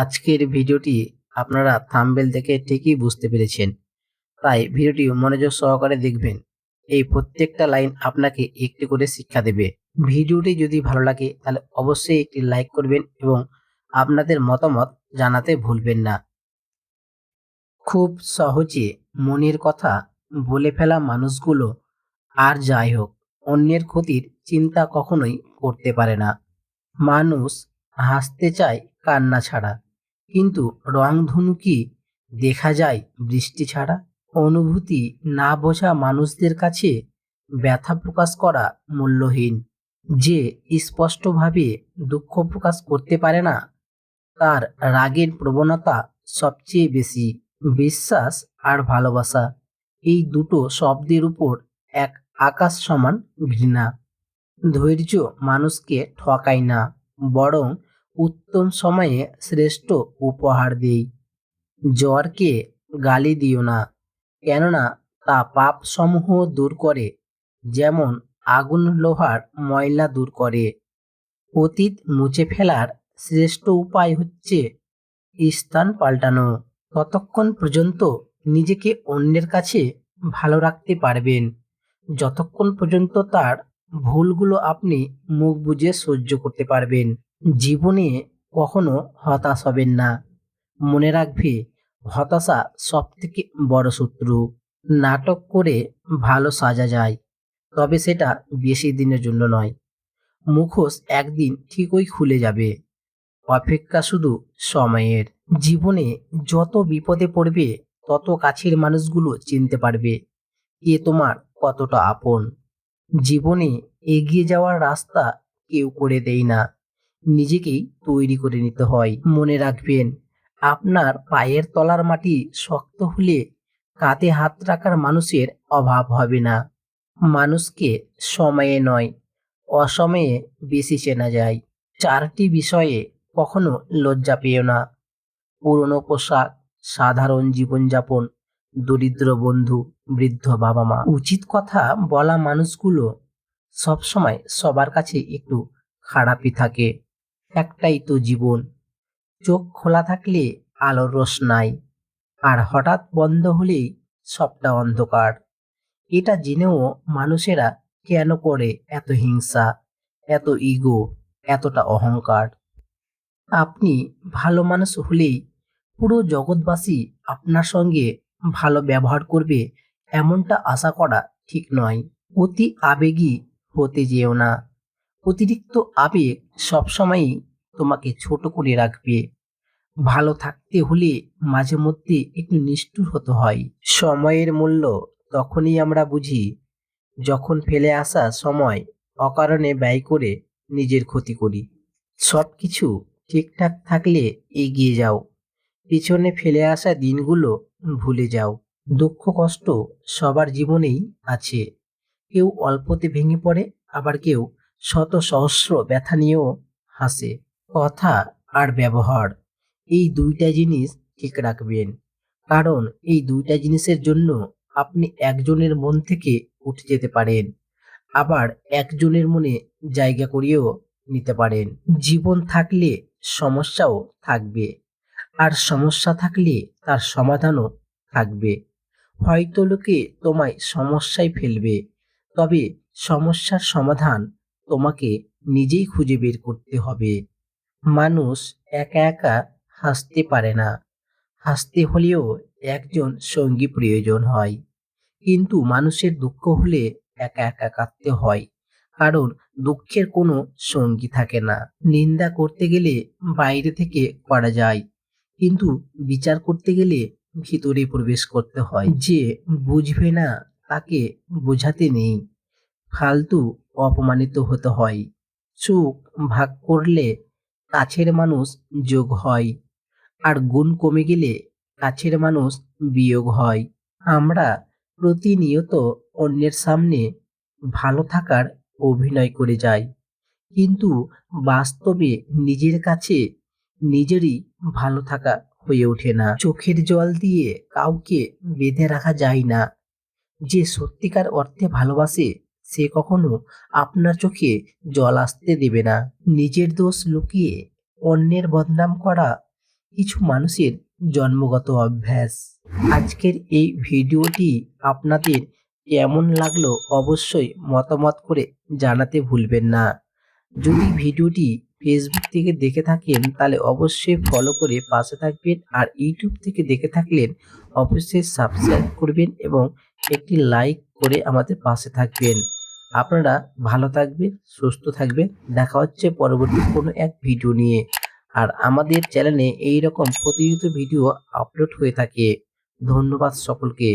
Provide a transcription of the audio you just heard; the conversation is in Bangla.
আজকের ভিডিওটি আপনারা থাম্বনেল দেখে ঠিকই বুঝতে পেরেছেন। তাই ভিডিওটি মনোযোগ সহকারে দেখবেন। এই প্রত্যেকটা লাইন আপনাকে একটি করে শিক্ষা দেবে। ভিডিওটি যদি ভালো লাগে তাহলে অবশ্যই একটি লাইক করবেন এবং আপনাদের মতামত জানাতে ভুলবেন না। খুব সহজে মনের কথা বলে ফেলা মানুষগুলো আর যাই হোক, অন্যের ক্ষতির চিন্তা কখনোই করতে পারে না। মানুষ হাসতে চায় কান্না ছাড়া। কিন্তু রংধনু কি দেখা যায় বৃষ্টি ছাড়া? অনুভূতি না বোঝা মানুষদের কাছে ব্যথা প্রকাশ করা মূল্যহীন। যে স্পষ্টভাবে দুঃখ প্রকাশ করতে পারে না, তার রাগের প্রবণতা সবচেয়ে বেশি। বিশ্বাস আর ভালোবাসা, এই দুটো শব্দের উপর এক আকাশ সমান ঘৃণা। ধৈর্য মানুষকে ঠকায় না, বরং উত্তম সময়ে শ্রেষ্ঠ উপহার দেই। জ্বরকে গালি দিও না, কেননা তা পাপ সমূহ দূর করে, যেমন আগুন, লোহার ময়লা দূর করে। অতীত মুছে ফেলার শ্রেষ্ঠ উপায় হচ্ছে স্থান পাল্টানো। ততক্ষণ পর্যন্ত নিজেকে অন্যের কাছে ভালো রাখতে পারবেন। যতক্ষণ পর্যন্ত তার ভুলগুলো আপনি মুখ বুজে সহ্য করতে পারবেন। জীবনে কখনো হতাশ হবেন না। মনে রাখবে, হতাশা সব থেকে বড় শত্রু। নাটক করে ভালো সাজা যায়, তবে সেটা বেশি দিনের জন্য নয়। মুখোশ একদিন ঠিকই খুলে যাবে। অপেক্ষা শুধু সময়ের। জীবনে যত বিপদে পড়বে, তত কাছের মানুষগুলো চিনতে পারবে কে তোমার কতটা আপন। জীবনে এগিয়ে যাওয়ার রাস্তা কেউ করে দেয় না। নিজেকেই তৈরি করে নিতে হয়। মনে রাখবেন, আপনার পায়ের তলার মাটি শক্ত হলে কাঁধে হাত রাখার মানুষের অভাব হবে না। মানুষকে সময়ে নয়, অসময়ে বেশি চেনা যায়। চারটি বিষয়ে কখনো লজ্জা পেও না। পুরনো পোশাক, সাধারণ জীবনযাপন, দরিদ্র বন্ধু, বৃদ্ধ বাবা মা উচিত কথা বলা মানুষগুলো সবসময় সবার কাছে একটু খারাপই থাকে। একটাই তো জীবন। চোখ খোলা থাকলে আলোর রস নাই, আর হঠাৎ বন্ধ হলেই সবটা অন্ধকার। এটা জেনেও মানুষেরা কেন করে এত হিংসা, এত ইগো, এতটা অহংকার? আপনি ভালো মানুষ হলেই পুরো জগৎবাসী আপনার সঙ্গে ভালো ব্যবহার করবে এমনটা আশা করা ঠিক নয়। অতি আবেগী হতে যেও না। অতিরিক্ত আবেগ সবসময়ই তোমাকে ছোট করে রাখবে। ভালো থাকতে হলে মাঝে মধ্যে একটু নিষ্ঠুর হতে হয়। সময়ের মূল্য তখনই আমরা বুঝি, যখন ফেলে আসা সময় অকারণে ব্যয় করে নিজের ক্ষতি করি। সব কিছু ঠিকঠাক থাকলে এগিয়ে যাও। পিছনে ফেলে আসা দিনগুলো ভুলে যাও। দুঃখ, কষ্ট সবার জীবনেই আছে। কেউ অল্পতে ভেঙে পড়ে, আবার কেউ শত সহস্র ব্যথা নিয়েও হাসে। কথা আর ব্যবহার। এই দুইটা জিনিস ঠিক রাখবেন। কারণ এই দুইটা জিনিসের জন্য আপনি একজনের মন থেকে উঠে যেতে পারেন। আবার একজনের মনে জায়গা করিয়েও নিতে পারেন। জীবন থাকলে সমস্যাও থাকবে। আর সমস্যা থাকলে তার সমাধানও থাকবে। হয়তো লোকে তোমায় সমস্যায় ফেলবে। তবে সমস্যার সমাধান তোমাকে নিজেই খুঁজে বের করতে হবে। মানুষ একা একা হাসতে পারে না। হাসতে হলেও একজন সঙ্গী প্রয়োজন হয়। কিন্তু মানুষের দুঃখ হলে একা একা কাঁদতে হয়। কারণ দুঃখের কোনো সঙ্গী থাকে না। নিন্দা করতে গেলে বাইরে থেকে করা যায়। কিন্তু বিচার করতে গেলে ভিতরে প্রবেশ করতে হয়। যে বুঝবে না তাকে বোঝাতে নেই। ফালতু অপমানিত হতে হয়। সুখ ভাগ করলে কাছের মানুষ যোগ হয়। আর গুণ কমে গেলে কাছের মানুষ বিয়োগ হয়। আমরা প্রতিনিয়ত অন্যের সামনে ভালো থাকার অভিনয় করে যাই। কিন্তু বাস্তবে নিজের কাছে নিজেরই ভালো থাকা হয়ে ওঠে না। চোখের জল দিয়ে কাউকে বেঁধে রাখা যায় না। যে সত্যিকার অর্থে ভালোবাসে সে কখনো আপনার চোখে জল আসতে দেবে না। নিজের দোষ লুকিয়ে অন্যের বদনাম করা কিছু মানুষের জন্মগত অভ্যাস। আজকের এই ভিডিওটি আপনাদের কেমন লাগল অবশ্যই মতামত করে জানাতে ভুলবেন না। যদি ভিডিওটি ফেসবুক থেকে দেখে থাকেন, তাহলে অবশ্যই ফলো করে পাশে থাকবেন আর ইউটিউব থেকে দেখে থাকলেন অবশ্যই সাবস্ক্রাইব করবেন এবং একটি লাইক করে আমাদের পাশে থাকবেন। আপনারা ভালো থাকবেন, সুস্থ থাকবেন। দেখা হচ্ছে পরবর্তী কোনো এক ভিডিও নিয়ে। আর আমাদের চ্যানেলে এই রকম প্রতিনিয়ত ভিডিও আপলোড হয়ে থাকে। ধন্যবাদ সকলকে।